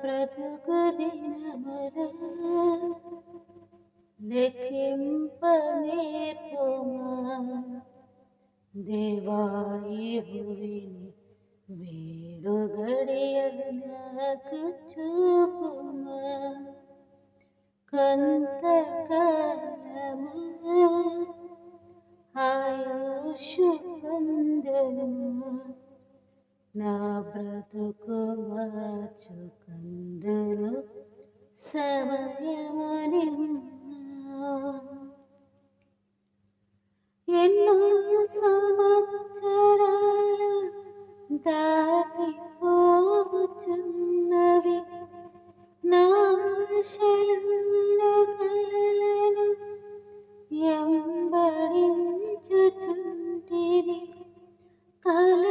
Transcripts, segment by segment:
బ్రతుకు దినముల లెక్కింప నేర్పుమా దేవాయి భువిని వేడు గడియ నాకు చూపుమా కొంతకాలము నా బ్రతుకు మార్చుకందును సమయమని ఎన్నో సంవత్సరాలు దాటిపోవచ్చున్నవి నా ఆశలు నా కలలను ఎంబడించుచుంటిది కళ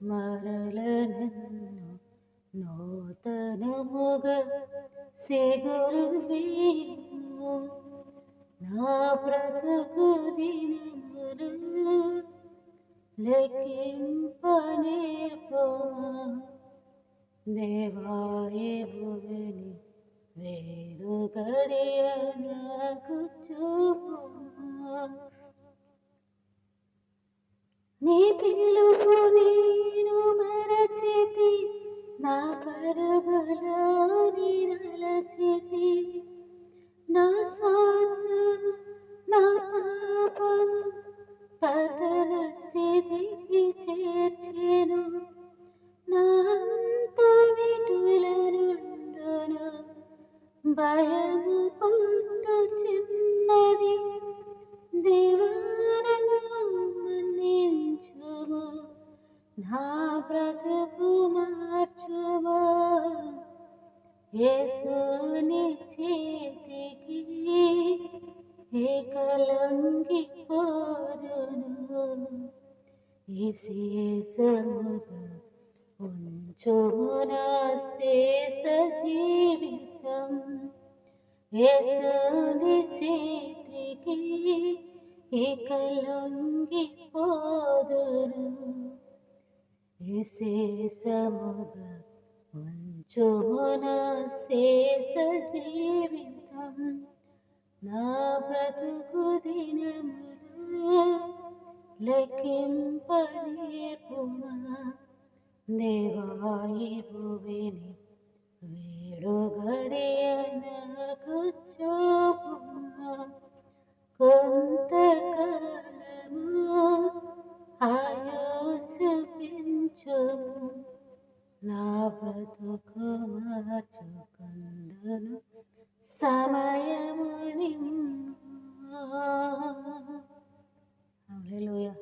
మరల నన్ను నూతనముగ సిగురు నా బ్రతుకు దినములు లెక్కింప నేర్పుమా దేవాయి భువిని వేడు గడియ నాకు చూపుమా నీ పిలుపు నా పరుగులో నిరలసితి. నా స్వార్థము నా పాపము పతన స్థితికి చేర్చెను. నా అంత విటుల నుండును భయము పుట్టుచున్నది దేవానన్ను మన్నించుము నా బ్రతుకు యేసుని చేతికి ఏకలంగి పోదును. ఇసేసముగా ఉంచుము శేష జీవితం. యేసుని చేతికి ఇకలొంగి పోదును. విశేషముగా ఉంచుమున శేష జీవితం నా బ్రతుకు దినములు లెక్కింపనేర్పుమా దేవాయి భువిని వేడు నాకు చూపుమా కొంతకాలము ఆయుసు పెంచు నా బ్రతుకు మార్చుకుందును సమయము నిన్ను. హల్లెలూయా.